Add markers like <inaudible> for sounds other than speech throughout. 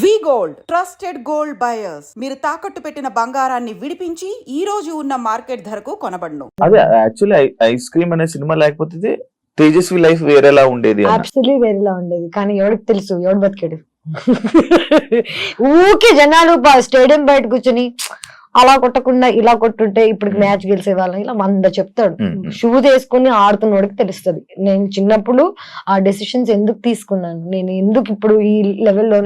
V gold trusted gold buyers. మీరు తాకట్టు పెట్టిన బంగారాన్ని విడిపించి ఈ రోజు ఉన్న మార్కెట్ ధరకు కొనబడును. అదే యాక్చువల్లీ ఐస్ క్రీమ్ అనే సినిమా లేకపోతే తేజస్వి లైఫ్ వేరేలా ఉండేది అబ్సల్యూట్ వేరేలా ఉండేది. కానీ ఎవరికి తెలుసు? ఎవడు బతికాడు? ఊకే జనాలు స్టేడియం బయట కూర్చొని అలా కొట్టకుండా ఇలా కొట్టుంటే ఇప్పుడు. మ్యాచ్ గెలిచే వాళ్ళం ఇలా వంద చెప్తాడు. షూ తీసుకుని ఆడుతున్నోడికి తెలుస్తుంది నేను చిన్నప్పుడు ఆ డెసిషన్స్ ఎందుకు తీసుకున్నాను నేను ఎందుకు ఇప్పుడు ఈ లెవెల్లో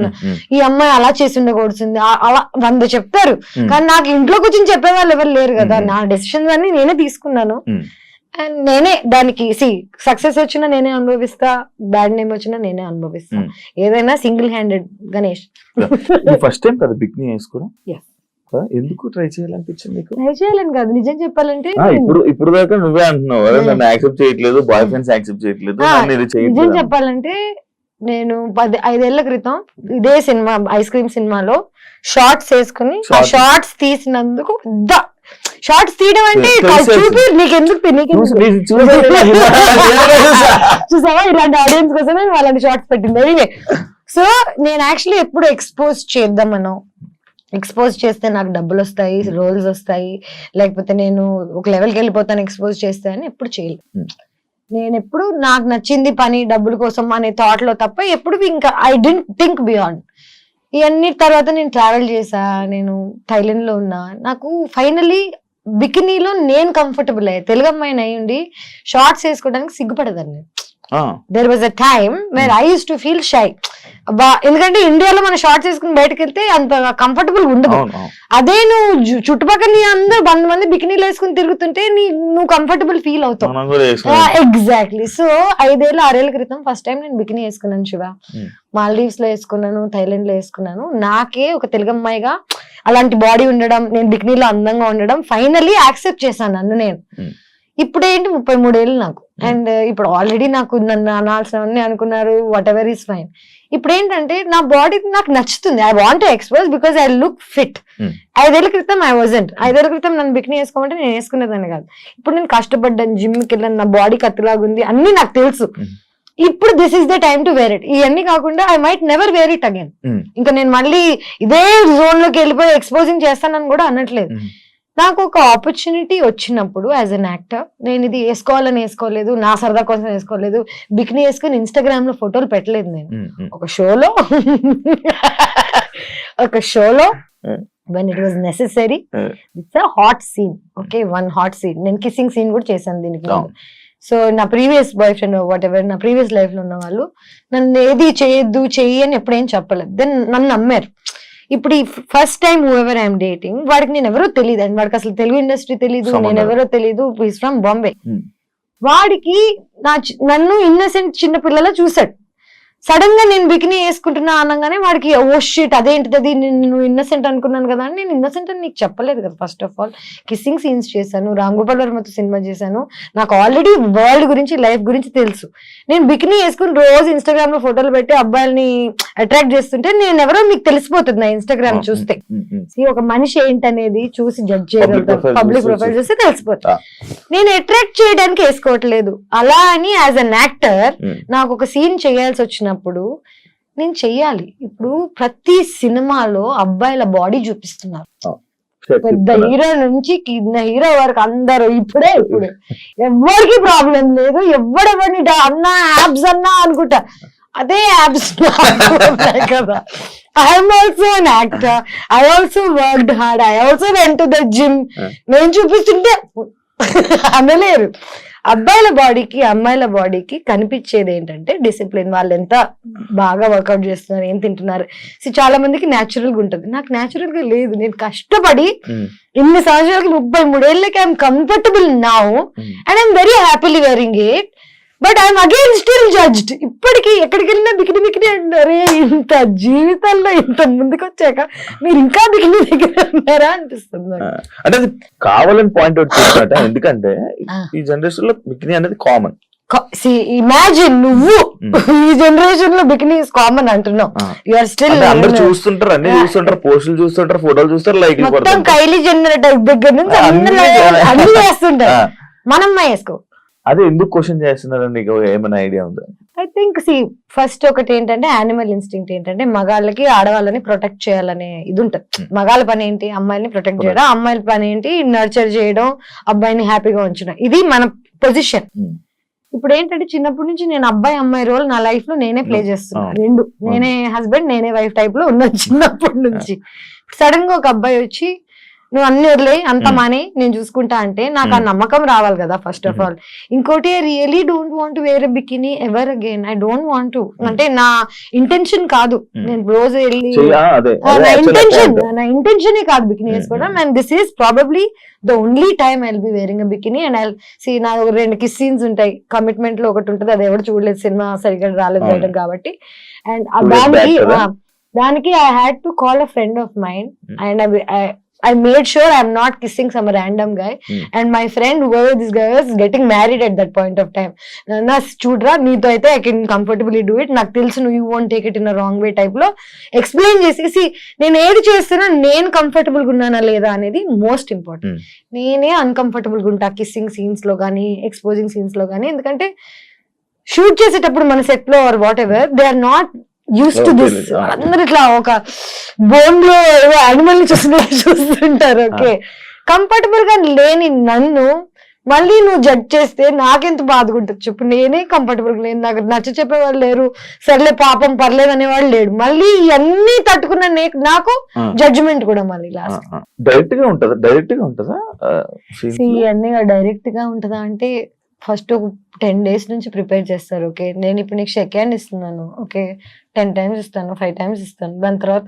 ఈ అమ్మాయి అలా చేసి ఉండకూడుతుంది ఆ- అలా వంద చెప్తారు కానీ నాకు ఇంట్లో కూర్చొని చెప్పే వాళ్ళు ఎవరు లేరు కదా. నా డెసిషన్స్ అన్ని నేనే తీసుకున్నాను. అండ్ నేనే దానికి సి సక్సెస్ వచ్చినా నేనే అనుభవిస్తా బ్యాడ్ నేమ్ వచ్చినా నేనే అనుభవిస్తా. ఏదైనా single handed Ganesh first time కదా వేసుకోవడం Yes. కదా? ఎందుకు ట్రై చేయాలనిపించింది నీకు ట్రై చేయాలని కాదు నిజం చెప్పాలంటే ఇప్పుడు ఇప్పుడు దాకా నువ్వే అంటున్నావు. నన్ను యాక్సెప్ట్ చేయట్లేదు బాయ్ ఫ్రెండ్స్ యాక్సెప్ట్ చేయట్లేదు నిజం చెప్పాలంటే నేను పది ఐదేళ్ళ క్రితం ఇదే సినిమా ఐస్ క్రీమ్ సినిమాలో షార్ట్స్ వేసుకుని ఆ. షార్ట్స్ తీసినందుకు పెద్ద షార్ట్స్ తీయడం అంటే. చూపి నీకెందుకు? <laughs> చూసావా ఇలాంటి ఆడియన్స్ కోసమే నేను అలాంటి షార్ట్స్ పెట్టింది సో నేను యాక్చువల్లీ ఎప్పుడు ఎక్స్పోజ్ చేద్దామను ఎక్స్పోజ్ చేస్తే నాకు డబ్బులు వస్తాయి రోల్స్ వస్తాయి. లేకపోతే నేను ఒక లెవెల్కి వెళ్ళిపోతాను ఎక్స్పోజ్ చేస్తే అని ఎప్పుడు చేయలేదు. Hmm. నేను ఎప్పుడు నాకు నచ్చింది పని డబ్బుల కోసం అనే థాట్లో తప్ప ఎప్పుడు ఇంకా ఐ డెంట్ థింక్ బియాండ్ ఇవన్నీ తర్వాత నేను ట్రావెల్ చేసా నేను థైలాండ్లో ఉన్నా. నాకు ఫైనలీ బికినీలో నేను కంఫర్టబుల్ అయ్యా. తెలుగు అమ్మాయిని అయి ఉండి షార్ట్స్ వేసుకోవడానికి సిగ్గుపడదాన్ని. There was a time where I used to feel shy అబ్బా ఎందుకంటే ఇండియాలో మన షార్ట్స్ వేసుకుని బయటకు వెళ్తే అంత కంఫర్టబుల్ ఉండదు. అదే నువ్వు చుట్టుపక్కల నీ అందరు వంద మంది బికినీలు వేసుకుని తిరుగుతుంటే నీ నువ్వు కంఫర్టబుల్ ఫీల్ అవుతావు. ఎగ్జాక్ట్లీ సో ఐదేళ్ళ ఆరేళ్ళ క్రితం ఫస్ట్ టైం నేను బికినీ వేసుకున్నాను శివ. మాల్దీవ్స్లో వేసుకున్నాను థైలాండ్లో వేసుకున్నాను. నాకే ఒక తెలుగు అమ్మాయిగా అలాంటి బాడీ ఉండడం నేను బికినీలో అందంగా ఉండడం ఫైనల్లీ యాక్సెప్ట్ చేశాను నన్ను నేను. ఇప్పుడు ఏంటి ముప్పై మూడేళ్ళు నాకు. అండ్ ఇప్పుడు ఆల్రెడీ నాకు నన్ను అనాల్సినవన్నీ అనుకున్నారు వాట్ ఎవర్ ఈస్ ఫైన్ ఇప్పుడు ఏంటంటే నా బాడీ నాకు నచ్చుతుంది. I want expose because I look fit Hmm. ఐదేళ్ళ క్రితం ఐ వాజంట్ ఐదేళ్ళ క్రితం నన్ను బికినీ వేసుకోమంటే నేను వేసుకునేదాన్ని కాదు. ఇప్పుడు నేను కష్టపడ్డాను జిమ్కి వెళ్ళాను నా బాడీ కత్తిలాగుంది అన్ని నాకు తెలుసు. Hmm. ఇప్పుడు this is the time to wear it ఇవన్నీ కాకుండా I might never wear it again ఇంకా నేను మళ్ళీ ఇదే జోన్లోకి వెళ్ళిపోయి ఎక్స్పోజింగ్ చేస్తానని కూడా అనట్లేదు. ఉమ్, నాకు ఒక ఆపర్చునిటీ వచ్చినప్పుడు యాజ్ అన్ యాక్టర్ నేను ఇది వేసుకోవాలని వేసుకోలేదు నా సరదా కోసం వేసుకోలేదు బికినీ వేసుకుని ఇన్స్టాగ్రామ్లో ఫోటోలు పెట్టలేదు నేను. ఒక షోలో ఒక షోలో. When it was necessary. It's a hot scene okay one hot scene నేను కిస్సింగ్ సీన్ కూడా చేశాను దీనికి. సో నా previous boyfriend whatever నా ప్రీవియస్ లైఫ్లో ఉన్న వాళ్ళు నన్ను ఏది చేయొద్దు చెయ్యి అని ఎప్పుడేం చెప్పలేదు దెన్ నన్ను నమ్మారు ఇప్పుడు ఈ first time whoever I'm dating వాడికి నేను ఎవరో తెలియదు అండ్ వాడికి అసలు తెలుగు ఇండస్ట్రీ తెలియదు. నేను ఎవరో తెలియదు ఈస్ ఫ్రమ్ బాంబే. వాడికి నా నన్ను ఇన్నసెంట్ చిన్న పిల్లల చూసాడు సడన్గా నేను బికినీ వేసుకుంటున్నా అనగానే వాడికి ఓ షీట్ అదేంటిది అది? నేను ఇన్నసెంట్ అనుకున్నాను కదా అని నేను ఇన్నసెంట్ అని నీకు చెప్పలేదు కదా first of all kissing scenes చేశాను రామ్ గోపాల్ వర్మతో సినిమా చేశాను. నాకు ఆల్రెడీ వరల్డ్ గురించి లైఫ్ గురించి తెలుసు. నేను బికినీ వేసుకుని రోజు ఇన్స్టాగ్రామ్లో ఫోటోలు పెట్టి అబ్బాయిల్ని అట్రాక్ట్ చేస్తుంటే నేను ఎవరో మీకు తెలిసిపోతుంది నా ఇన్స్టాగ్రామ్ చూస్తే. ఒక మనిషి ఏంటనేది చూసి జడ్జ్ Public చేయగలుగుతాం profile పబ్లిక్ ప్రొఫైల్ చూసి. చూస్తే తెలిసిపోతుంది. నేను అట్రాక్ట్ చేయడానికి వేసుకోవట్లేదు. అలా అని యాజ్ అన్ యాక్టర్. నాకు ఒక సీన్ చేయాల్సి వచ్చినప్పుడు నేను చెయ్యాలి. ఇప్పుడు ప్రతి సినిమాలో అబ్బాయిల బాడీ చూపిస్తున్నారు. పెద్ద హీరో నుంచి కింద హీరో వరకు అందరూ ఇప్పుడే ఇప్పుడు. ఎవరికి ప్రాబ్లం లేదు ఎవడెవరిని అన్నా యాబ్స్ అన్నా అనుకుంటా. అదే యాబ్స్ కదా. I'm also an actor I also worked hard I also went to the gym. నేను చూపిస్తుంటే అనలేరు. అబ్బాయిల బాడీకి అమ్మాయిల బాడీకి కనిపించేది ఏంటంటే డిసిప్లిన్. వాళ్ళు ఎంత బాగా వర్కౌట్ చేస్తున్నారు ఏం తింటున్నారు. See, చాలా మందికి న్యాచురల్గా ఉంటుంది. నాకు న్యాచురల్గా లేదు. నేను కష్టపడి ఉమ్, ఇన్ని సంవత్సరాలకి ముప్పై మూడేళ్ళకి I'm comfortable now. And I'm very happily wearing it but I'm again still judged ఇప్పటికి ఎక్కడికి వెళ్ళినా బికిని బికిని అంటారే ఇంత జీవితంలో ఇంత ముందుకు వచ్చాక మీరు ఇంకా బికిని దగ్గర ఉన్నారా అనిపిస్తుంది. అంటే అది కావాలని పాయింట్ అవుట్ చేసినట్ట. <laughs> ఎందుకంటే. ఈ జనరేషన్లో బికినీ అనేది కామన్ ఇమాజిన్ నువ్వు ఈ జనరేషన్లో బికినీ ఇస్ కామన్ అంటున్నావు. యు ఆర్ స్టిల్ అందరు చూస్తుంటారు అన్ని చూస్తుంటారు పోస్టులు చూస్తుంటారు ఫోటోలు చూస్తారు లైక్ మొత్తం కైలీ జనరేటర్ దగ్గర నుంచి అన్ని చేస్తుంటారు. మనం వేసుకో అదే ఎందుకు క్వశ్చన్ చేస్తున్నారని నీకు ఏమైనా ఐడియా ఉందా? ఐ థింక్ సి ఫస్ట్ ఒకటి ఏంటంటే యానిమల్ ఇన్స్టింక్ట్ ఏంటంటే మగాళ్ళకి ఆడవాళ్ళని ప్రొటెక్ట్ చేయాలనే ఇది ఉంటుంది Hmm. మగాళ్ళ పని ఏంటి? అమ్మాయిని ప్రొటెక్ట్ చేయడం అమ్మాయిల పని ఏంటి? నర్చర్ చేయడం అబ్బాయిని హ్యాపీగా ఉంచడం. ఇది మన పొజిషన్ Hmm. ఇప్పుడు ఏంటంటే చిన్నప్పటి నుంచి నేను అబ్బాయి అమ్మాయి రోల్ నా లైఫ్లో నేనే ప్లే Hmm. చేస్తున్నా. అవును. రెండు. నేనే హస్బెండ్ నేనే వైఫ్ టైప్లో ఉన్నాను చిన్నప్పటి నుంచి. సడన్గా ఒక అబ్బాయి వచ్చి నువ్వు అన్ని వదిలే అంత. మానే నేను చూసుకుంటా అంటే నాకు ఆ. నమ్మకం రావాలి కదా ఫస్ట్ ఆఫ్. ఆల్ ఇంకోటి I really don't want wear bikini ever again I don't want to అంటే నా ఇంటెన్షన్ కాదు. నేను రోజు వెళ్ళి నా ఇంటెన్షన్. నా ఇంటెన్షన్ కాదు బికినీ వేసుకోవడం. And this is probably the only time I be wearing bikini and I see నా రెండు కిస్ సీన్స్ ఉంటాయి కమిట్మెంట్లో ఒకటి ఉంటుంది అది ఎవరు చూడలేదు సినిమా సరిగ్గా రాలేదు. బయటకు కాబట్టి అండ్ దానికి దానికి I had to call a friend of mind Hmm. I I'm not kissing some random guy Hmm. And my friend this guy was getting married at that point of time నా చూడరా నీతో అయితే I can comfortably do it నాకు తెలుసు నువ్వు you won't take it in wrong way టైప్లో explain చేసేసి నేను ఏది చేస్తున్నా నేను కంఫర్టబుల్గా ఉన్నానా లేదా అనేది మోస్ట్ ఇంపార్టెంట్ Hmm. నేనే అన్కంఫర్టబుల్గా ఉంటా కిస్సింగ్ సీన్స్లో కానీ ఎక్స్పోజింగ్ సీన్స్లో కానీ ఎందుకంటే షూట్ చేసేటప్పుడు మన సెట్లో or whatever they are not used to this. అందరు ఇట్లా ఒక బోన్లో యానిమల్ని చూస్తున్నట్టు <laughs> చూస్తుంటారు ఓకే కంఫర్టబుల్గా లేని నన్ను మళ్ళీ నువ్వు జడ్జ్ చేస్తే నాకెంత బాధగా ఉంటుంది చెప్పు. నేనే కంఫర్టబుల్గా లేను. నాకు నచ్చ చెప్పేవాళ్ళు లేరు. సర్లే పాపం పర్లేదు అనేవాళ్ళు లేడు మళ్ళీ ఇవన్నీ తట్టుకున్న నాకు. జడ్జిమెంట్ కూడా మళ్ళీ లాస్ట్ డైరెక్ట్గా ఉంటదా? డైరెక్ట్గా ఉంటదా? ఇవన్నీ డైరెక్ట్గా ఉంటుందా అంటే ఫస్ట్ ఒక టెన్ డేస్ నుంచి ప్రిపేర్ చేస్తారు ఓకే? నేను ఇప్పుడు నీకు సెకండ్ ఇస్తున్నాను ఓకే? టెన్ టైమ్స్ ఇస్తాను ఫైవ్ టైమ్స్ ఇస్తాను. దాని తర్వాత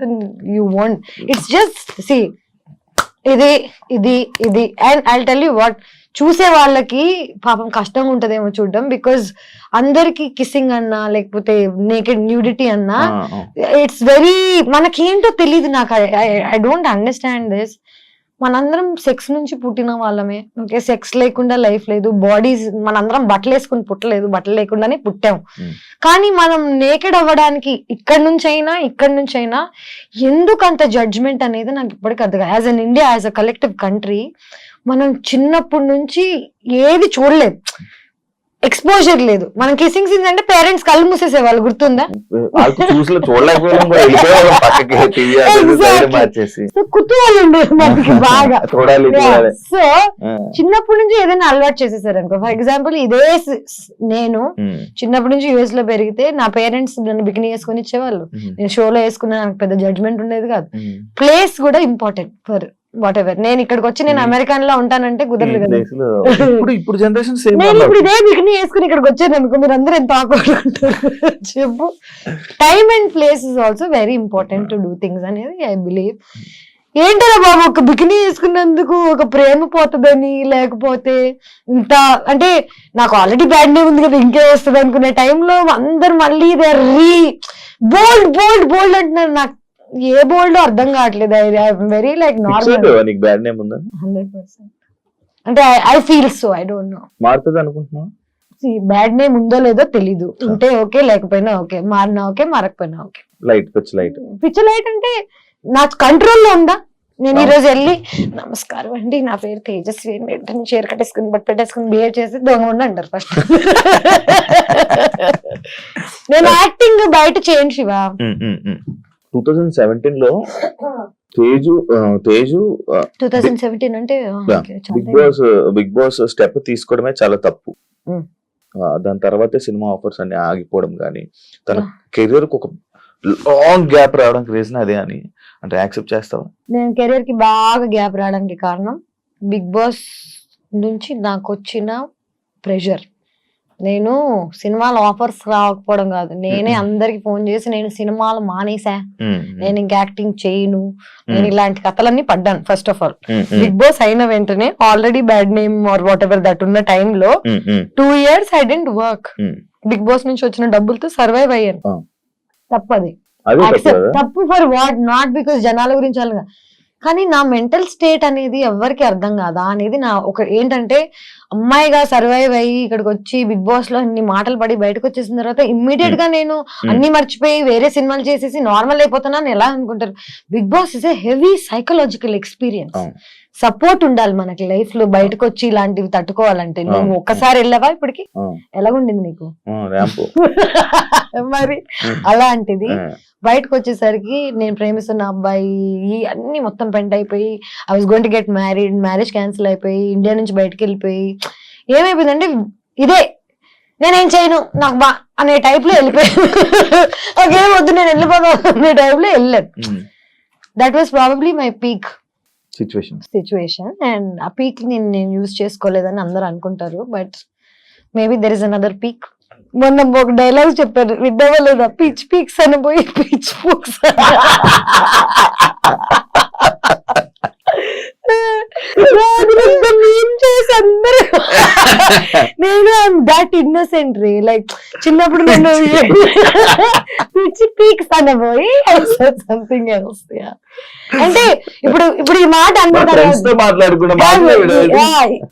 you want. It's just see ఇది ఇది ఇది. And I tell you what చూసే వాళ్ళకి పాపం కష్టంగా ఉంటదేమో చూడడం బికాజ్ అందరికి కిస్సింగ్ అన్నా లేకపోతే నేకెడ్ న్యూడిటీ అన్నా. ఇట్స్ వెరీ మనకేంటో తెలియదు నాకు. ఐ డోంట్ అండర్స్టాండ్ దిస్ మనందరం సెక్స్ నుంచి పుట్టిన వాళ్ళమే. ఓకే సెక్స్ లేకుండా లైఫ్ లేదు. బాడీస్ మనందరం బట్టలు వేసుకుని పుట్టలేదు. బట్టలు లేకుండానే పుట్టాం. Hmm. కానీ మనం నేకెడ్ అవ్వడానికి ఇక్కడ నుంచి అయినా ఇక్కడ నుంచి అయినా ఎందుకు అంత జడ్జ్మెంట్ అనేది నాకు ఇప్పటికీ అర్థం as an India as a collective country మనం చిన్నప్పటి నుంచి ఏది చూడలేదు. ఎక్స్పోజర్ లేదు. మనం కిసింగ్ సీన్స్ అంటే పేరెంట్స్ కళ్ళు మూసేసేవాళ్ళు గుర్తుందా? TV Exactly. మార్చేసి. సో కుతూహలం ఉండేది మనకి <laughs> బాగా. సో చిన్నప్పటి నుంచి ఏదైనా అలవాటు చేసేసారు అనుకో ఫర్ ఎగ్జాంపుల్ ఇదే నేను ఉమ్, చిన్నప్పటి నుంచి యూఎస్లో పెరిగితే నా పేరెంట్స్ నన్ను బికినీ వేసుకొని ఇచ్చేవాళ్ళు. ఉమ్, నేను షోలో వేసుకున్నా నాకు పెద్ద జడ్జ్మెంట్ ఉండేది కాదు. ప్లేస్ కూడా ఇంపార్టెంట్ ఫర్ వాట్ ఎవర్ నేను ఇక్కడికి వచ్చి నేను. అమెరికన్లో ఉంటానంటే కుదరదు కదా. ఇప్పుడు ఇప్పుడు జనరేషన్ సేమ్ నేను ఇప్పుడు ఇదే బికినీ వేసుకుని ఇక్కడికి వచ్చాను అనుకో మీరు అందరూ ఎంత చెప్పు. Time and place is also very important to do things అనేది ఐ బిలీవ్ ఏంటరా బాబు ఒక బికినీ వేసుకున్నందుకు ఒక ప్రేమ పోతుందని లేకపోతే ఇంత అంటే నాకు ఆల్రెడీ బ్యాడ్ నేమ్ ఉంది కదా ఇంకే వస్తుంది అనుకునే టైంలో అందరు మళ్ళీ దే రీ బోల్డ్ బోల్డ్ బోల్డ్ అంటున్నారు నాకు ఏ బోల్డ్ అర్థం కావట్లేదు. ఐ వెరీ లైక్ నార్మల్ నీకు బ్యాడ్ నేమ్ ఉందా? Hundred percent. అంటే I feel so I don't know మారుతుంది అనుకుంటున్నావా? బ్యాడ్ నేమ్ ఉందో లేదో తెలీదు. ఉంటే ఓకే లేకపోయినా ఓకే. మారినా ఓకే మారకపోయినా ఓకే. లైట్ పిచ్ లైట్ పిచ్చి లైట్ అంటే నా కంట్రోల్లో ఉందా? నేను ఈ. రోజు వెళ్ళి నమస్కారం అండి నా పేరు తేజస్వి వెంటనే చీర కట్టేసుకుని బట్ పెట్టేసుకుని బిహేవ్ చేసి దొంగ ఉండి అంటారు ఫస్ట్ <laughs> నేను యాక్టింగ్ బయట చేయండి శివ. టూ థౌజండ్ సెవెంటీన్లో Teju Teju two thousand seventeen అంటే Bigg Boss Bigg Boss step తీసుకోవడమే చాలా తప్పు Mm. ఆ, దాని తర్వాతే సినిమా ఆఫర్స్ అన్ని ఆగిపోవడం కానీ తన. కెరీర్కు ఒక లాంగ్ గ్యాప్ రావడానికి రీజన్ అదే అని అంటే యాక్సెప్ట్ చేస్తావా నేను కెరీర్కి బాగా గ్యాప్ రావడానికి కారణం బిగ్ బాస్ నుంచి నాకు వచ్చిన ప్రెషర్ నేను సినిమాల ఆఫర్స్ రాకపోవడం కాదు. నేనే. అందరికి ఫోన్ చేసి నేను సినిమాలు మానేసా. నేను ఇంకా యాక్టింగ్ చేయను. నేను ఇలాంటి కథలన్నీ పడ్డాను first of all Bigg Boss అయిన వెంటనే already bad name or whatever that ఉన్న టైంలో two years I didn't work. Bigg Boss నుంచి వచ్చిన డబ్బులతో సర్వైవ్ అయ్యాను. తప్పది. తప్పు ఫర్ వాట్ నాట్ బికాస్ జనాల గురించి అలాగా కానీ నా మెంటల్ స్టేట్ అనేది ఎవరికి అర్థం కాదా అనేది నా ఒక ఏంటంటే అమ్మాయిగా సర్వైవ్ అయ్యి ఇక్కడికి వచ్చి బిగ్ బాస్లో అన్ని మాటలు పడి బయటకు వచ్చేసిన తర్వాత ఇమ్మీడియట్గా నేను అన్ని మర్చిపోయి వేరే సినిమాలు చేసేసి నార్మల్ అయిపోతున్నాను ఎలా అనుకుంటారు? Bigg Boss is a heavy psychological experience. Support ఉండాలి మనకి లైఫ్లో బయటకు వచ్చి ఇలాంటివి తట్టుకోవాలంటే. నువ్వు. ఒక్కసారి వెళ్ళావా ఇప్పటికి? ఎలాగుండింది నీకు? <laughs> మరి అలాంటిది బయటకు వచ్చేసరికి నేను ప్రేమిస్తున్న అబ్బాయి అన్ని మొత్తం పెంట్ అయిపోయి I was going to get married marriage cancel అయిపోయి ఇండియా నుంచి బయటకు వెళ్ళిపోయి ఏమైపోయిందంటే ఇదే నేనేం చేయను నాకు బా అనే టైప్లో వెళ్ళిపోయాను. నాకేం వద్దు నేను వెళ్ళిపోతాను అనే టైప్లో వెళ్ళాను that was probably my peak situation situation and ఆ పీక్ నేను నేను యూజ్ చేసుకోలేదని అందరూ అనుకుంటారు but maybe there is another peak మొన్న ఒక డైలాగ్ చెప్పారు విడ్డవలేదా పిచ్ పీక్స్ అని పోయి పిచ్ పూక్స్ <laughs> నేను ఐఎమ్ దట్ ఇన్నోసెంట్ రే. లైక్ చిన్నప్పుడు నేను పిచ్ పీక్స్ అనబోయి సంథింగ్ ఎల్స్ అంటే ఇప్పుడు ఇప్పుడు ఈ మాట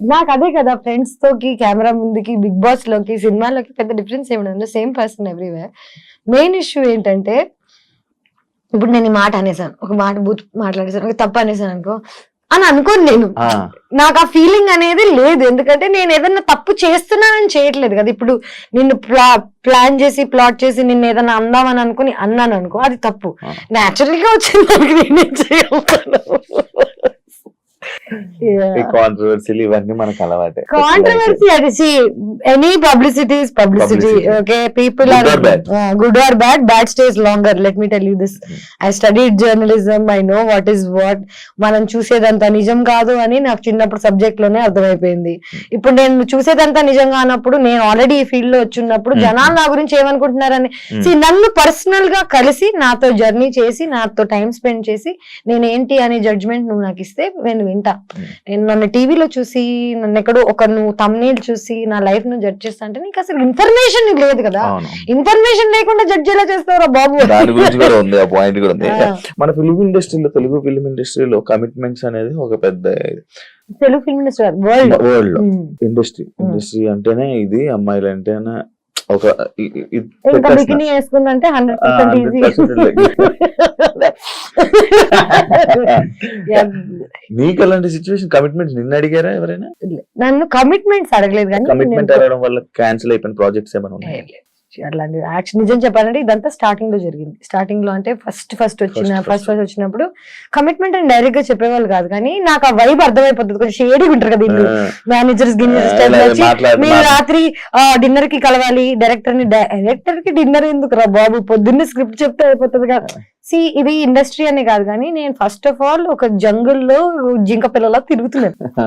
నాకు అదే కదా ఫ్రెండ్స్ తోకి కెమెరా ముందుకి బిగ్ బాస్లోకి సినిమాలోకి పెద్ద డిఫరెన్స్ ఏమి same person everywhere main issue ఏంటంటే ఇప్పుడు నేను ఈ మాట అనేసాను. ఒక మాట బూత్ మాట్లాడేసాను. ఒక తప్పు అనేసాను అనుకో. అని అనుకోను నేను. నాకు ఆ ఫీలింగ్ అనేది లేదు. ఎందుకంటే నేను ఏదన్నా తప్పు చేస్తున్నానని చేయట్లేదు కదా. ఇప్పుడు నిన్ను ప్లా ప్లాన్ చేసి ప్లాట్ చేసి నిన్ను ఏదన్నా అందామని అనుకుని అన్నాను అనుకో అది తప్పు. న్యాచురల్గా వచ్చింది దానికి నేనేం చేయగలను? ఈ కాంట్రవర్సీలు ఇవన్నీ మనకు అలవాటే కాంట్రవర్సీ అది any publicity is publicity. Okay people are. Good or bad bad stays longer let me tell you this I studied journalism I know what is what మనం చూసేదంతా నిజం కాదు అని నాకు చిన్నప్పుడు సబ్జెక్ట్లోనే అర్థమైపోయింది ఇప్పుడు నేను చూసేదంతా నిజం కానప్పుడు నేను ఆల్రెడీ ఈ ఫీల్డ్లో వచ్చినప్పుడు Hmm. జనాలు నా గురించి ఏమనుకుంటున్నారని Hmm. See, నన్ను పర్సనల్గా కలిసి నాతో జర్నీ చేసి నాతో టైం స్పెండ్ చేసి నేను ఏంటి అనే జడ్జ్మెంట్ నువ్వు నాకు ఇస్తే నేను వింటా Hmm. నేను నన్ను టీవీలో చూసి నన్ను ఎక్కడో ఒక నువ్వు తమ్నేల్ చూసి నా లైఫ్ను జడ్జ్ చేస్తా అంటే నీకు అసలు ఇన్ఫర్మేషన్ లేదు కదా. ఇన్ఫర్మేషన్ లేకుండా జడ్జ్ ఎలా చేస్తారా బాబు? దాని గురించి కూడా ఉంది ఆ పాయింట్ కూడా ఉంది. మన ఫిల్మ్ ఇండస్ట్రీలో తెలుగు ఫిల్మ్ ఇండస్ట్రీలో కమిట్మెంట్స్ అనేది ఒక పెద్ద తెలుగు ఫిల్మ్ ఇండస్ట్రీ వరల్డ్ వరల్డ్లో. ఇండస్ట్రీ ఇండస్ట్రీ అంటేనే ఇది అమ్మాయిలు అంటేనే ఒక. బికినీ వేసుకుందంటే హండ్రెడ్ పర్సెంట్ ఈజీ 100% నీకు అలాంటి సిచ్యువేషన్ కమిట్మెంట్స్ నిన్న అడిగారా ఎవరైనా? నన్ను కమిట్మెంట్స్ అడగలేదు కానీ కమిట్మెంట్ అడగడం వల్ల క్యాన్సిల్ అయిపోయిన ప్రాజెక్ట్స్ ఏమైనా ఉన్నాయి? అట్లాంటి యాక్షన్ నిజం చెప్పాలంటే ఇదంతా స్టార్టింగ్లో జరిగింది. స్టార్టింగ్లో అంటే ఫస్ట్ ఫస్ట్ వచ్చిన ఫస్ట్. ఫస్ట్ వచ్చినప్పుడు కమిట్మెంట్ అని డైరెక్ట్గా చెప్పేవాళ్ళు కాదు. కానీ నాకు ఆ వైబ్ అర్థమైపోతుంది. కొంచెం షేడీగా ఉంటారు కదా వీళ్ళు. మేనేజర్స్ గిన్నెర్స్ మాట్లాడి- మీరు రాత్రి డిన్నర్కి కలవాలి. డైరెక్టర్ని డైరెక్టర్కి డిన్నర్ ఎందుకు రా బాబు? పొద్దున్నే స్క్రిప్ట్ చెప్తే అయిపోతుంది కదా. సి ఇది ఇండస్ట్రీ అనే కాదు కానీ నేను ఫస్ట్ ఆఫ్ ఆల్ ఒక జంగుల్లో జింక పిల్లలా తిరుగుతున్నాను.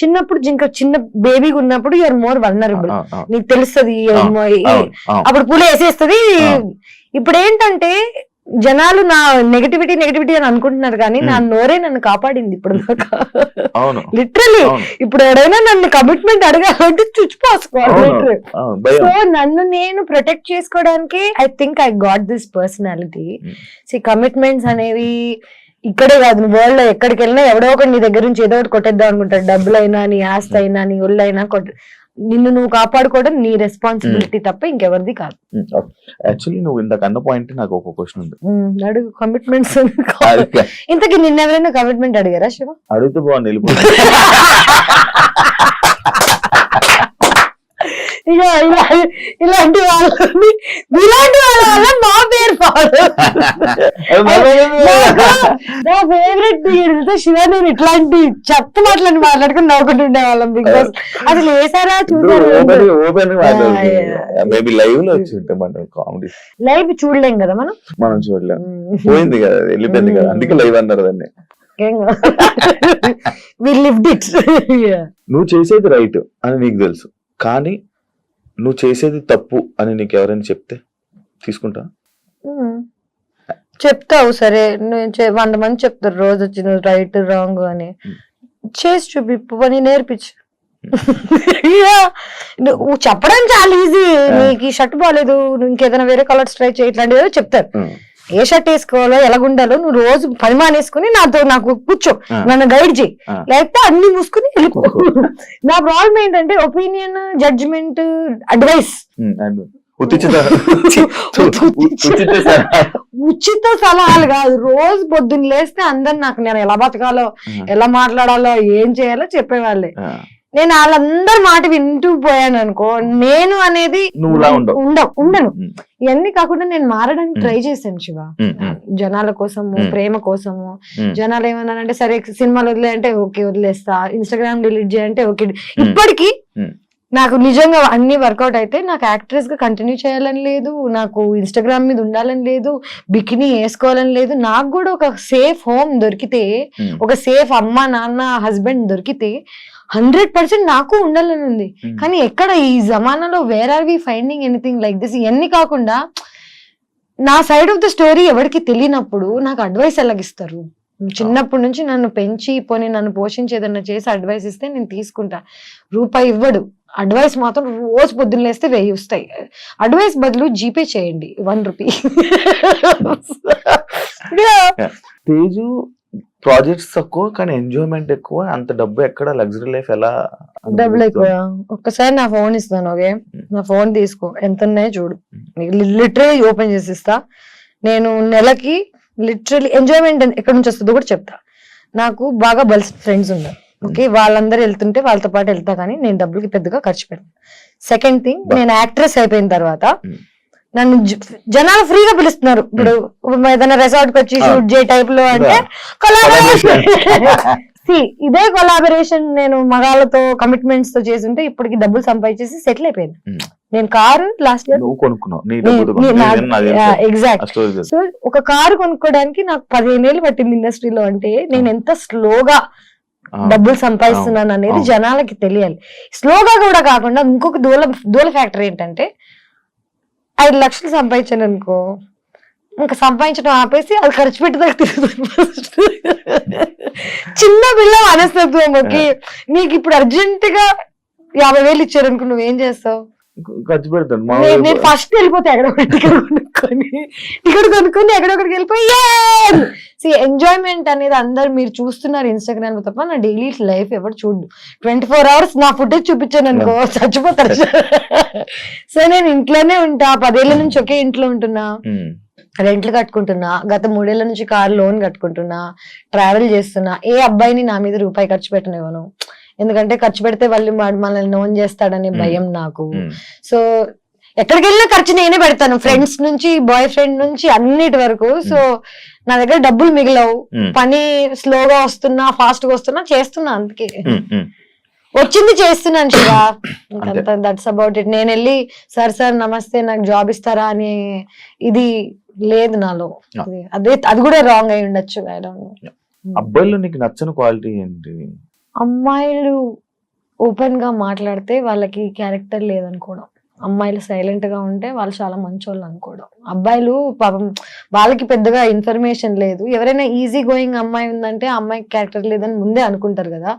చిన్నప్పుడు జింక చిన్న బేబీగా ఉన్నప్పుడు యూఆర్ మోర్ వల్నరబుల్ నీకు తెలుస్తుంది. అప్పుడు పూల వేసేస్తుంది. ఇప్పుడు ఏంటంటే జనాలు నా నెగటివిటీ నెగటివిటీ అని అనుకుంటున్నారు కానీ నా. నోరే నన్ను కాపాడింది ఇప్పుడు లిటరలీ ఇప్పుడు ఎవడైనా నన్ను కమిట్మెంట్ అడగాలంటే చుచ్చిపోసుకోవాలి సో నన్ను నేను ప్రొటెక్ట్ చేసుకోవడానికి I think I got this personality. See commitments అనేవి ఇక్కడే కాదు వరల్డ్లో ఎక్కడికి వెళ్ళినా ఎవడో ఒకటి నీ దగ్గర నుంచి ఏదో ఒకటి కొట్టేద్దాం అనుకుంటాడు. డబ్బులైనా నీ ఆస్తి అయినా నీ ఒళ్ళైనా కొట్ట నిన్ను నువ్వు కాపాడుకోవడం నీ రెస్పాన్సిబిలిటీ తప్ప ఇంకెవరిది కాదు. యాక్చువల్లీ నువ్వు ఇందాక అన్న పాయింట్ నాకు ఒక క్వశ్చన్ ఉంది. అడుగు కమిట్మెంట్స్ ఇంతకీ నిన్న ఎవరైనా కమిట్మెంట్ అడిగారా శివ? అడిగితే బాగుంది <laughs> ఇక ఇలా ఇలాంటి వాళ్ళని ఇలాంటి వాళ్ళ వల్ల మా పేరు పాడు నా ఫేవరెట్ శివ నేను ఇట్లాంటి చెత్త మాటలని మాట్లాడుకుని నవ్వుకుంటుండే వాళ్ళం బిగ్ బాస్. అసలు వేసారా చూసారా లైవ్లో కామెడీ లైవ్ చూడలేం కదా మనం? మనం చూడలేం. పోయింది కదా వెళ్ళిపోయింది కదా. అందుకే లైవ్ అన్నారు దాన్ని. వి లివ్డ్ ఇట్ నువ్వు చేసేది రైట్ అని నీకు తెలుసు. కానీ నువ్వు చేసేది తప్పు అని నీకు ఎవరైనా చెప్తే తీసుకుంటా? చెప్తావు సరే. నువ్వు వంద మంది చెప్తారు రోజు వచ్చి నువ్వు రైట్ రాంగ్ అని. చేసి చూపి పని నేర్పించు. <laughs> నువ్వు చెప్పడం చాలా ఈజీ నీకు ఈ షర్ట్ బాగాలేదు నువ్వు ఇంకేదైనా వేరే కలర్స్ ట్రై చేయి ఇట్లాంటివి ఏదో చెప్తారు. ఏ షర్ట్ వేసుకోవాలో ఎలాగుండాలో నువ్వు రోజు పని మానేసుకుని నాతో నాకు కూర్చో. నన్ను గైడ్ చేయి. లేకపోతే అన్ని మూసుకుని వెళ్ళిపో. నా ప్రాబ్లం ఏంటంటే ఒపీనియన్ జడ్జిమెంట్ అడ్వైస్ ఉచిత సలహాలు కాదు. రోజు పొద్దున్న లేస్తే అందరు నాకు నేను ఎలా బతకాలో ఎలా మాట్లాడాలో ఏం చేయాలో చెప్పేవాళ్ళే. నేను వాళ్ళందరి మాట వింటూ పోయాను అనుకో నేను అనేది ఉండవు. ఉండను. ఇవన్నీ కాకుండా నేను మారడానికి. ట్రై చేశాను శివ. జనాల కోసము. ప్రేమ కోసము. జనాలు ఏమన్నారంటే సరే సినిమాలు వదిలే అంటే ఓకే వదిలేస్తా. ఇన్స్టాగ్రామ్ డిలీట్ చేయంటే ఓకే. ఇప్పటికీ. నాకు నిజంగా అన్ని వర్కౌట్ అయితే నాకు యాక్ట్రెస్గా కంటిన్యూ చేయాలని లేదు. నాకు ఇన్స్టాగ్రామ్ మీద ఉండాలని లేదు. బికినీ వేసుకోవాలని లేదు. నాకు కూడా ఒక సేఫ్ హోమ్ దొరికితే ఒక సేఫ్ అమ్మ నాన్న హస్బెండ్ దొరికితే హండ్రెడ్ పర్సెంట్ నాకు ఉండాలని ఉంది. ఉమ్. కానీ ఎక్కడ ఈ జమానాలో where are we finding anything like this ఇవన్నీ కాకుండా నా సైడ్ ఆఫ్ ద స్టోరీ ఎవరికి తెలియనప్పుడు నాకు అడ్వైస్ ఎలాగిస్తారు? చిన్నప్పటి నుంచి నన్ను పెంచి పోనీ నన్ను పోషించి ఏదన్నా చేసి అడ్వైస్ ఇస్తే నేను తీసుకుంటా. రూపాయి ఇవ్వడు. అడ్వైస్ మాత్రం రోజు పొద్దున్న లేస్తే వెయ్యి వస్తాయి. అడ్వైస్ బదులు జీపే చేయండి. One rupee. తేజు ప్రాజెక్ట్స్ తక్కువ కానీ ఎంజాయ్మెంట్ ఎక్కువ. అంత డబ్బు ఎక్కడ లగ్జరీ లైఫ్ ఎలా డబ్బులు ఎక్కువ. ఒక్కసారి నా ఫోన్ ఇస్తాను ఓకే? నా ఫోన్ తీసుకో. ఎంత ఉన్నాయో చూడు. లిటరలీ ఓపెన్ చేసి ఇస్తా నేను నెలకి లిటరలీ ఎంజాయ్మెంట్ ఎక్కడి నుంచి వస్తుందో కూడా చెప్తా. నాకు బాగా బల్స్ ఫ్రెండ్స్ ఉన్నారు ఓకే? వాళ్ళందరూ వెళ్తుంటే వాళ్ళతో పాటు వెళ్తా కానీ నేను డబ్బులకి పెద్దగా ఖర్చు పెట్టను. Second thing. నేను యాక్ట్రెస్ అయిపోయిన తర్వాత. నన్ను జనాలు ఫ్రీగా పిలుస్తున్నారు. ఇప్పుడు ఏదైనా రెసార్ట్కి వచ్చి. షూట్ చేయ టైప్లో అంటే Collaboration. <laughs> See, ఇదే కొలాబరేషన్ నేను మగాళ్ళతో కమిట్మెంట్స్తో చేస్తుంటే ఇప్పటికి డబ్బులు సంపాదించేసి సెటిల్ అయిపోయింది. నేను car last year exact so ఒక కారు కొనుక్కోవడానికి నాకు పదిహేను ఏళ్ళు పట్టింది ఇండస్ట్రీలో అంటే నేను ఎంత స్లోగా డబ్బులు సంపాదిస్తున్నాను అనేది. జనాలకి తెలియాలి. స్లోగా కూడా కాకుండా ఇంకొక దూల దూల ఫ్యాక్టర్ ఏంటంటే ఐదు లక్షలు సంపాదించాను అనుకో ఇంకా సంపాదించడం ఆపేసి అది ఖర్చు పెట్టేదాకా చిన్న పిల్ల మనస్తత్వం ఓకే. నీకు ఇప్పుడు అర్జెంట్గా యాభై వేలు ఇచ్చారు అనుకో నువ్వేం చేస్తావు? ఖర్చు పెడతాను నేను- ఫస్ట్ వెళ్ళిపోతే ఎక్కడ కొనుక్కొని టికెట్ కొనుక్కొని ఎక్కడొక్కడికి వెళ్ళిపోయి సి ఎంజాయ్మెంట్ అనేది అందరు మీరు చూస్తున్నారు ఇన్స్టాగ్రామ్ తప్ప నా డైలీ లైఫ్ ఎవరు చూడు ట్వంటీ ఫోర్ అవర్స్ నా ఫుటేజ్ చూపించాను అనుకో చచ్చిపోతారు. సో నేను ఇంట్లోనే ఉంటా. పదేళ్ళ నుంచి ఒకే ఇంట్లో ఉంటున్నా. ఉమ్, రెంట్లు కట్టుకుంటున్నా. గత మూడేళ్ళ నుంచి కార్ లోన్ కట్టుకుంటున్నా. ట్రావెల్ చేస్తున్నా. ఏ అబ్బాయిని నా మీద రూపాయి ఖర్చు పెట్టనివ్వను. ఎందుకంటే ఖర్చు పెడితే వాళ్ళు మనల్ని నోన్ చేస్తాడనే Hmm. భయం నాకు. సో ఎక్కడికి వెళ్ళినా ఖర్చు నేనే పెడతాను. ఫ్రెండ్స్ నుంచి బాయ్ ఫ్రెండ్ నుంచి అన్నిటి వరకు. సో నా దగ్గర డబ్బులు మిగిలవు. పని స్లోగా వస్తున్నా ఫాస్ట్గా వస్తున్నా చేస్తున్నా అందుకే. వచ్చింది చేస్తున్నాను శివ. దట్స్ అబౌట్ ఇట్ నేను వెళ్ళి సార్ సార్ నమస్తే నాకు జాబ్ ఇస్తారా? అని ఇది లేదు నాలో. అది- అదే కూడా రాంగ్ అయి ఉండొచ్చు. అబ్బాయిలో నీకు నచ్చని క్వాలిటీ ఏంటి? అమ్మాయిలు ఓపెన్గా మాట్లాడితే వాళ్ళకి క్యారెక్టర్ లేదనుకోవడం. అమ్మాయిలు సైలెంట్గా ఉంటే వాళ్ళు చాలా మంచోళ్ళు అనుకోవడం. అబ్బాయిలు పాపం వాళ్ళకి పెద్దగా ఇన్ఫర్మేషన్ లేదు. ఎవరైనా ఈజీ గోయింగ్ అమ్మాయి ఉందంటే ఆ అమ్మాయికి క్యారెక్టర్ లేదని ముందే అనుకుంటారు కదా.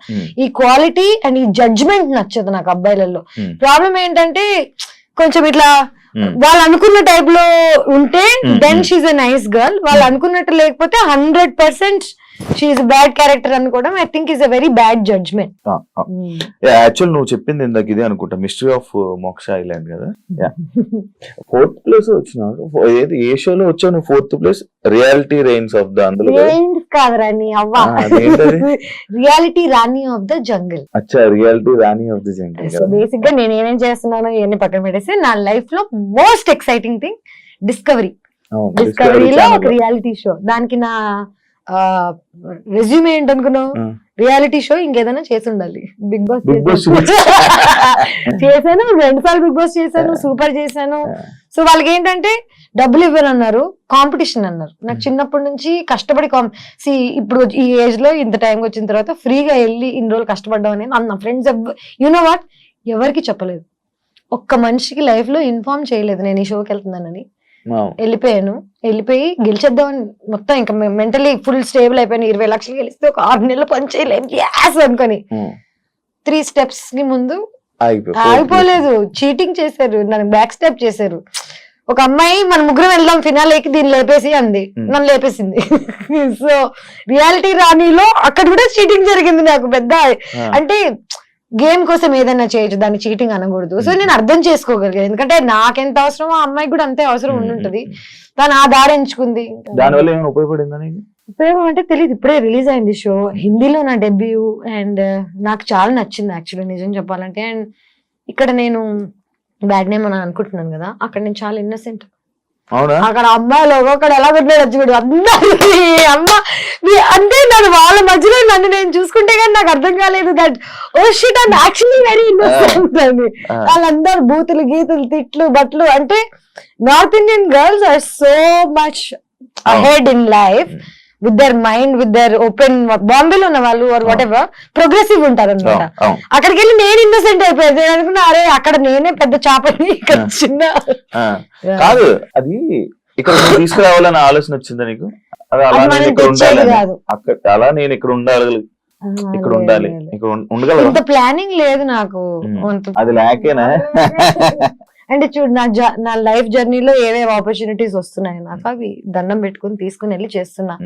ఈ క్వాలిటీ అండ్ ఈ జడ్జ్మెంట్ నచ్చదు నాకు అబ్బాయిలలో. ప్రాబ్లం ఏంటంటే కొంచెం ఇట్లా వాళ్ళు అనుకున్న టైప్లో ఉంటే then. She's a nice girl. వాళ్ళు అనుకున్నట్టు లేకపోతే hundred percent she's bad character అనుకోవడం I think is a very bad judgement. Actual నువ్వు చెప్పింది ఇందాక ఇదే అనుకుంటా. మిస్టరీ ఆఫ్ మోక్ష ఐలాండ్ కదా? ఫోర్త్ ప్లేస్ <laughs> వచ్చినావు. ఏది? ఏ షోలో వచ్చావు నువ్వు fourth place reality rains of the అందులో కదా? నీ అవ్వ? Reality Rani of the jungle అచ్చా reality Rani of the jungle so బేసిక్గా నేను ఏమేం చేస్తున్నాను ఇవన్నీ పక్కన పెట్టేసి నా లైఫ్లో మోస్ట్ ఎక్సైటింగ్ థింగ్ డిస్కవరీ డిస్కవరీలో ఒక రియాలిటీ షో దానికి నా రెజ్యూమే ఏంటనుకున్నావు. రియాలిటీ షో ఇంకేదైనా చేసి ఉండాలి బిగ్ బాస్ చేశాను. రెండు సార్లు బిగ్ బాస్ చేశాను సూపర్ చేశాను. సో వాళ్ళకి ఏంటంటే డబ్బులు ఇవ్వరు అన్నారు కాంపిటీషన్ అన్నారు. నాకు చిన్నప్పటి నుంచి కష్టపడి సి ఇప్పుడు ఈ ఏజ్లో ఇంత టైం వచ్చిన తర్వాత ఫ్రీగా వెళ్ళి ఇన్ని రోజులు కష్టపడ్డాం అనేది నా ఫ్రెండ్స్ యు నో వాట్ ఎవరికి చెప్పలేదు. ఒక్క మనిషికి లైఫ్లో ఇన్ఫార్మ్ చేయలేదు. నేను ఈ షోకి వెళ్తున్నానని. వెళ్ళిపోయాను. వెళ్ళిపోయి గెలిచేద్దామని మొత్తం ఇంకా మెంటలీ ఫుల్ స్టేబుల్ అయిపోయాను. ఇరవై లక్షలు గెలిస్తే ఒక ఆరు నెలలు పని చేయలేము యాస్ అనుకొని. త్రీ స్టెప్స్కి ముందు ఆగిపోలేదు. చీటింగ్ చేశారు. నన్ను బ్యాక్ స్టెప్ చేశారు. ఒక అమ్మాయి మన ముగ్గురం వెళ్దాం ఫినాలేకి దీన్ని లేపేసి అంది. Hmm. నన్ను లేపేసింది. <laughs> సో రియాలిటీ రాణిలో అక్కడ కూడా చీటింగ్ జరిగింది నాకు పెద్ద. అంటే గేమ్ కోసం ఏదైనా చేయొచ్చు దాన్ని చీటింగ్ అనకూడదు. సో నేను అర్థం చేసుకోగలిగాను. ఎందుకంటే నాకెంత అవసరమో ఆ అమ్మాయికి కూడా అంతే అవసరం ఉండుంటది. తను ఆ దారి ఎంచుకుంది. దానివల్ల ఏమైనా ఉపయోగపడిందా నీకు? ఉపయోగం అంటే తెలియదు ఇప్పుడే రిలీజ్ అయింది షో. హిందీలో నా డెబ్యూ అండ్ నాకు చాలా నచ్చింది యాక్చువల్లీ నిజం చెప్పాలంటే. అండ్ ఇక్కడ నేను బ్యాడ్ నేమ్ అని అనుకుంటున్నాను కదా. అక్కడ నేను చాలా ఇన్నసెంట్ అవునా? అక్కడ అమ్మాయిలు ఒక్కొక్కడు ఎలా కూడా అందరూ అమ్మ మీ- అంటే నన్ను వాళ్ళ మధ్యలో నన్ను నేను చూసుకుంటే కానీ నాకు అర్థం కాలేదు. That oh shit and actually very innocent అని. వాళ్ళందరూ బూతులు గీతులు తిట్లు బట్లు అంటే north Indian girls are so much ahead in life with their mind with their open బాంబేలో ఉన్న వాళ్ళు వాట్ ఎవర్ ప్రోగ్రెసివ్ ఉంటారు అనమాట. అక్కడికి వెళ్ళి నేను ఇన్నోసెంట్ అయిపోయాను నేను అనుకున్నా అరే అక్కడ నేనే పెద్ద చాపని ఇక్కడ చిన్న. కాదు అది ఇక్కడ తీసుకురావాలనే ఆలోచన వచ్చిందా నీకు? అది అలా నేను ఇక్కడ ఉండాలి అక్కడ అలా నేను ఇక్కడ ఉండాలి ఇక్కడ ఉండాలి ఇక్కడ ప్లానింగ్ లేదు నాకు అది లేకేనా? <laughs> <laughs> అంటే చూడు నా జ- నా లైఫ్ జర్నీలో ఏవేవి ఆపర్చునిటీస్ వస్తున్నాయి నాకు అవి దండం పెట్టుకుని తీసుకుని వెళ్ళి చేస్తున్నా.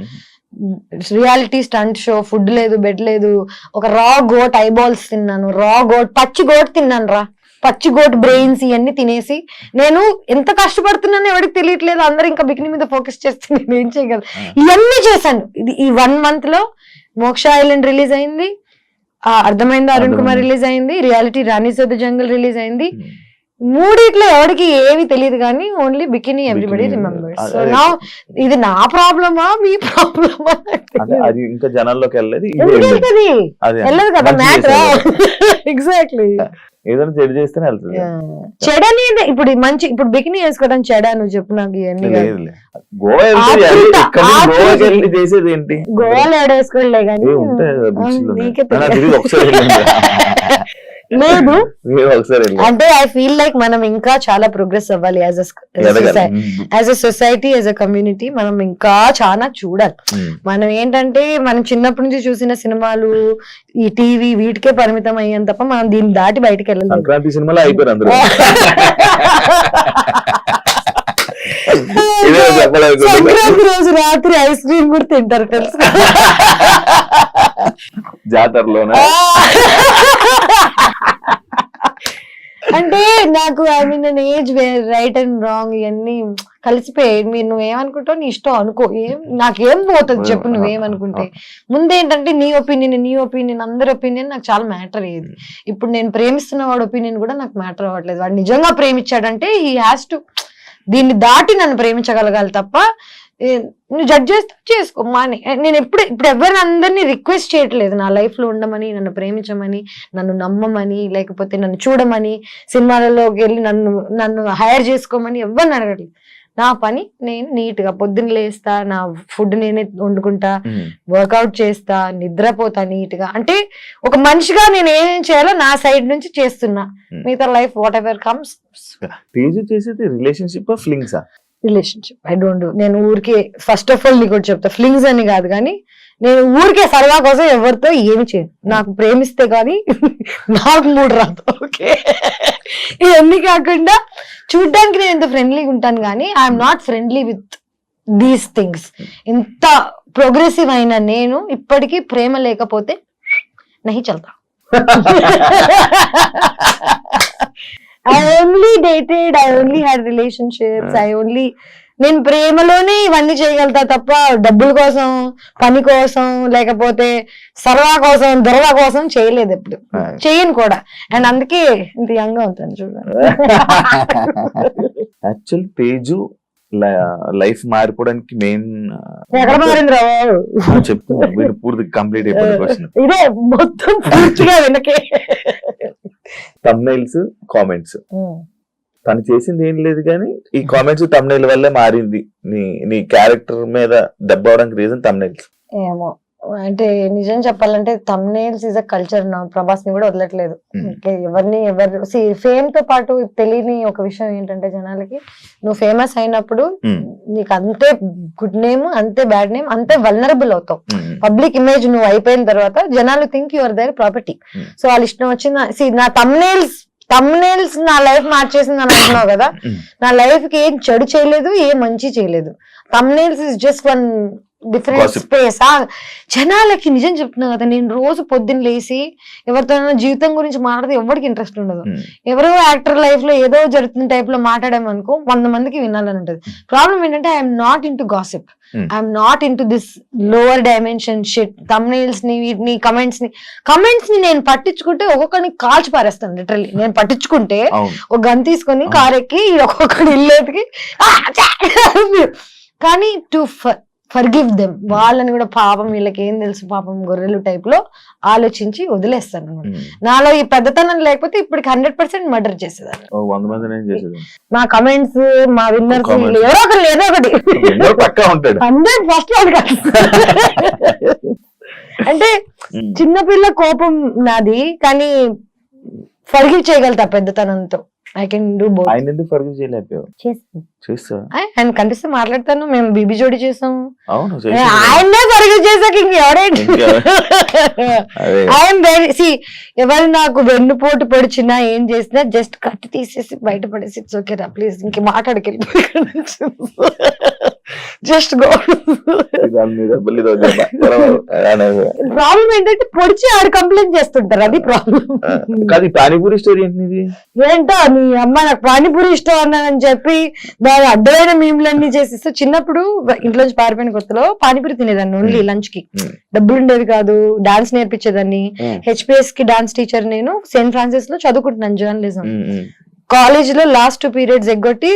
రియాలిటీ స్టంట్ షో ఫుడ్ లేదు బెడ్ లేదు ఒక రా గోట్ ఐబాల్స్ తిన్నాను రా గోట్ పచ్చి గోట్ తిన్నాను రా. పచ్చి గోట్ బ్రెయిన్స్ ఇవన్నీ తినేసి నేను ఎంత కష్టపడుతున్నానో ఎవరికి తెలియట్లేదు అందరూ ఇంకా బికిని మీద ఫోకస్ చేస్తే నేను ఏం చేయగలను. ఇవన్నీ చేశాను. ఇది ఈ వన్ మంత్లో మోక్ష ఐలాండ్ రిలీజ్ అయింది అర్థమైంది అరుణ్ కుమార్. రిలీజ్ అయింది రియాలిటీ రాణి సోద జంగల్ రిలీజ్ అయింది. మూడిట్లో ఎవరికి ఏమి తెలియదు కానీ only bikini everybody Bikini, remember so అదే. నా ఇది నా ప్రాబ్లమా? మీ ప్రాబ్లమా? అది ఇంకా జనాల్లోకి వెళ్ళలేదు వెళ్ళింది. కదా మ్యాటర్. ఎగ్జాక్ట్లీ ఏదైనా చెడు చేస్తేనే వెళ్తుంది. చెడని ఇప్పుడు ఈ మంచి ఇప్పుడు బికినీ వేసుకోవడం చెడ నువ్వు చెప్పు నాకు ఇవన్నీ గోవాలో ఏడేసుకోలే కానీ <laughs> లేదు. అంటే ఐ ఫీల్ లైక్ మనం ఇంకా చాలా ప్రోగ్రెస్ అవ్వాలి as a society as a community మనం ఇంకా చాలా చూడాలి. మనం ఏంటంటే మనం చిన్నప్పటి నుంచి చూసిన సినిమాలు ఈ టీవీ వీటికే పరిమితం అయ్యాం తప్ప మనం దీన్ని దాటి బయటకు వెళ్ళలేదు. సంక్రాంతి సినిమాలో అయిపోయారు. <laughs> సంక్రాంతి రోజు రాత్రి ఐస్ క్రీమ్ కూడా తింటారు తెలుసు? జాతరలోన? అంటే నాకు I mean an age right and wrong ఇవన్నీ కలిసిపోయాయి. మీరు నువ్వేమనుకుంటావు? నీ ఇష్టం అనుకో. ఏం నాకేం పోతుంది చెప్పు నువ్వేమనుకుంటే. ముందేంటంటే నీ ఒపీనియన్ నీ ఒపీనియన్ అందరి ఒపీనియన్ నాకు చాలా మ్యాటర్ అయ్యేది. ఇప్పుడు నేను ప్రేమిస్తున్న వాడి ఒపీనియన్ కూడా నాకు మ్యాటర్ అవ్వట్లేదు. వాడు నిజంగా ప్రేమించాడంటే హీ హ్యాస్ టు దీన్ని దాటి నన్ను ప్రేమించగలగాలి తప్ప నువ్వు జడ్జ్ చేస్తే చేసుకో మాని. నేను ఎప్పుడు ఇప్పుడు ఎవరిని అందరినీ రిక్వెస్ట్ చేయట్లేదు నా లైఫ్లో ఉండమని నన్ను ప్రేమించమని నన్ను నమ్మమని లేకపోతే నన్ను చూడమని సినిమాలలోకి వెళ్ళి నన్ను నన్ను హైర్ చేసుకోమని ఎవరిని అడగట్లేదు. నా పని నేను నీట్గా పొద్దున్న లేస్తా నా ఫుడ్ నేనే వండుకుంటా. వర్కౌట్ చేస్తా నిద్రపోతా నీట్గా అంటే ఒక మనిషిగా నేను ఏం చేయాలో నా సైడ్ నుంచి చేస్తున్నా. మిగతా life whatever comes Teju చేసేది relationship flings relationship. I don't నేను ఊరికే ఫస్ట్ ఆఫ్ ఆల్ నీకు చెప్తా. ఫ్లింగ్స్ అని కాదు కానీ నేను ఊరికే సరదా కోసం ఎవరితో ఏమి చేయను. నాకు ప్రేమిస్తే కానీ <laughs> నాకు మూడు రాదు. ఓకే <laughs> ఇవన్నీ కాకుండా చూడ్డానికి నేను ఎంత ఫ్రెండ్లీగా ఉంటాను కానీ I'm not friendly with these things ఇంత ప్రోగ్రెసివ్ అయిన నేను ఇప్పటికీ ప్రేమ లేకపోతే నహి చల్తా. <laughs> I only dated I only had relationships I only నేను ప్రేమలోనే ఇవన్నీ చేయగలుగుతా తప్ప డబ్బుల కోసం పని కోసం లేకపోతే సరదా కోసం దొరవ కోసం చేయలేదు ఎప్పుడు. చేయను కూడా. అండ్ అందుకే ఇంత యంగ్గా ఉంటాను చూడండి యాక్చువల్ తేజు లైఫ్ మారిపోవడానికి మెయిన్ ఎక్కడ మారింది? చెప్తున్నా పూర్తి కంప్లీట్ క్వశ్చన్ ఇదే మొత్తం పూర్తిగా వెనకే. తమ్నైల్స్ కామెంట్స్ తను చేసింది ఏం లేదు కానీ ఈ కామెంట్స్ తమ్నైల్ వల్లే మారింది. నీ నీ క్యారెక్టర్ మీద దెబ్బ అవడానికి రీజన్ తమ్నైల్స్ ఏమో. అంటే నిజం చెప్పాలంటే తమ్నేల్స్ ఇస్ అ కల్చర్ నా. ప్రభాస్ని కూడా వదలట్లేదు. Hmm. ఎవరిని ఎవరు ఫేమ్తో పాటు తెలియని ఒక విషయం ఏంటంటే జనాలకి నువ్వు ఫేమస్ అయినప్పుడు నీకు అంతే గుడ్ నేమ్ అంతే బ్యాడ్ నేమ్ అంతే వల్నరబుల్ అవుతావు. పబ్లిక్ ఇమేజ్ నువ్వు అయిపోయిన తర్వాత జనాలు think you're their property Hmm. So వాళ్ళ ఇష్టం వచ్చిన see, నా తమ్నేల్స్ తమ్నేల్స్ నా లైఫ్ మార్చేసింది అని అంటున్నావు కదా? నా లైఫ్కి ఏం చెడు చేయలేదు ఏం మంచి చేయలేదు. Thumbnails is just one different. Space జనాలకి నిజం చెప్తున్నా కదా నేను రోజు పొద్దున్న లేసి ఎవరితో జీవితం గురించి మాట్లాడితే ఎవరికి ఇంట్రెస్ట్ ఉండదు ఉమ్, ఎవరో యాక్టర్ లైఫ్లో ఏదో జరుగుతున్న టైప్లో మాట్లాడామనుకో వంద మందికి వినాలని ఉంటది ప్రాబ్లం ఏంటంటే I'm not into gossip Hmm. I'm not into this lower dimension shit తమ్నైల్స్ని వీటిని కమెంట్స్ని కమెంట్స్ని నేను పట్టించుకుంటే ఒక్కొక్కరిని కాల్చి పారేస్తాను లిటరల్లీ నేను పట్టించుకుంటే ఒక గన్ తీసుకొని. కార్ ఎక్కి ఒక్కొక్కడి ఇల్లు! <laughs> కానీ టు ఫర్గివ్ దెమ్ వాళ్ళని కూడా పాపం వీళ్ళకి ఏం తెలుసు పాపం గొర్రెలు టైప్లో ఆలోచించి వదిలేస్తాను అన్నమాట ఉమ్. నాలో ఈ పెద్దతనం లేకపోతే ఇప్పటికి హండ్రెడ్ పర్సెంట్ మర్డర్ చేసేదాన్ని. మా కమెంట్స్ మా విన్నర్స్. ఎవరో ఒకరు ఏదో ఒకటి. హండ్రెడ్ ఫస్ట్ కాదు. అంటే ఉమ్. చిన్నపిల్ల కోపం నాది కానీ ఫర్గివ్ చేయగలుగుతా పెద్దతనంతో. ఐ కెన్ డూ బోత్ ఆయన ఎందుకు ఫర్గివ్ చేయలేకపోయావు చేస్తా. ఆయన కనిపిస్తే మాట్లాడతాను మేము బీబీ జోడి చేసాం అవును. ఆయన్నే ఫర్గివ్ చేసాక ఇంకెవడేంటి అదే ఐఎమ్ వెరీ సి ఎవరు నాకు వెన్నుపోటు పొడిచినా ఏం చేసినా జస్ట్ కట్ తీసేసి బయట పడేసి ఇట్స్ ఓకే రా ప్లీజ్ ఇంక మాట్లాడకి జస్ట్ గో. ప్రాబ్లం ఏంటంటే పొడిచి ఆడు కంప్లైంట్ చేస్తుంటారు అది ప్రాబ్లం కాదు పానీపూరి స్టోరీ ఏంటి ఏంటో నీ అమ్మ నాకు పానీపూరి ఇష్టం అన్నానని చెప్పి దాని అడ్డమైన మీమ్లన్నీ చేసిస్తే చిన్నప్పుడు ఇంట్లోంచి పారిపోయిన కొత్తలో పానీపూరి తినేదాన్ని ఓన్లీ లంచ్కి. డబ్బులు ఉండేవి కాదు డాన్స్ నేర్పించేదాన్ని. హెచ్పిఎస్కి డాన్స్ టీచర్ నేను సెయింట్ ఫ్రాన్సిస్లో చదువుకుంటున్నాను జర్నలిజం. కాలేజ్లో లాస్ట్ టూ పీరియడ్స్ ఎగ్గొట్టి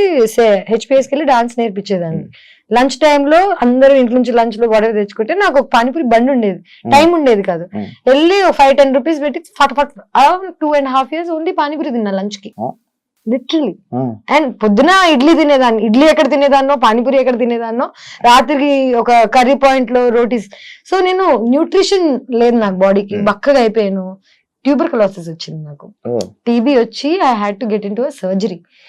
హెచ్పిఎస్కి వెళ్ళి డాన్స్ నేర్పించేదాన్ని. లంచ్లో అందరూ ఇంట్లో నుంచి లంచ్లో గొడవ తెచ్చుకుంటే నాకు ఒక పానీపూరి బండి ఉండేది. టైం ఉండేది కాదు. వెళ్ళి ఫైవ్ టెన్ రూపీస్ పెట్టి ఫట్ ఫట్ two and half years only panipuri తిన్నా లంచ్కి. లిటరలీ అండ్ పొద్దున ఇడ్లీ తినేదాన్ని. ఇడ్లీ ఎక్కడ తినేదాన్నో పానీపూరి ఎక్కడ తినేదాన్నో రాత్రికి ఒక కర్రీ పాయింట్లో రోటీస్. సో నేను న్యూట్రిషన్ లేదు నాకు బాడీకి. బక్కగా అయిపోయాను. ట్యూబర్ కలోసిస్ వచ్చింది నాకు. టీబీ వచ్చి I had to get into surgery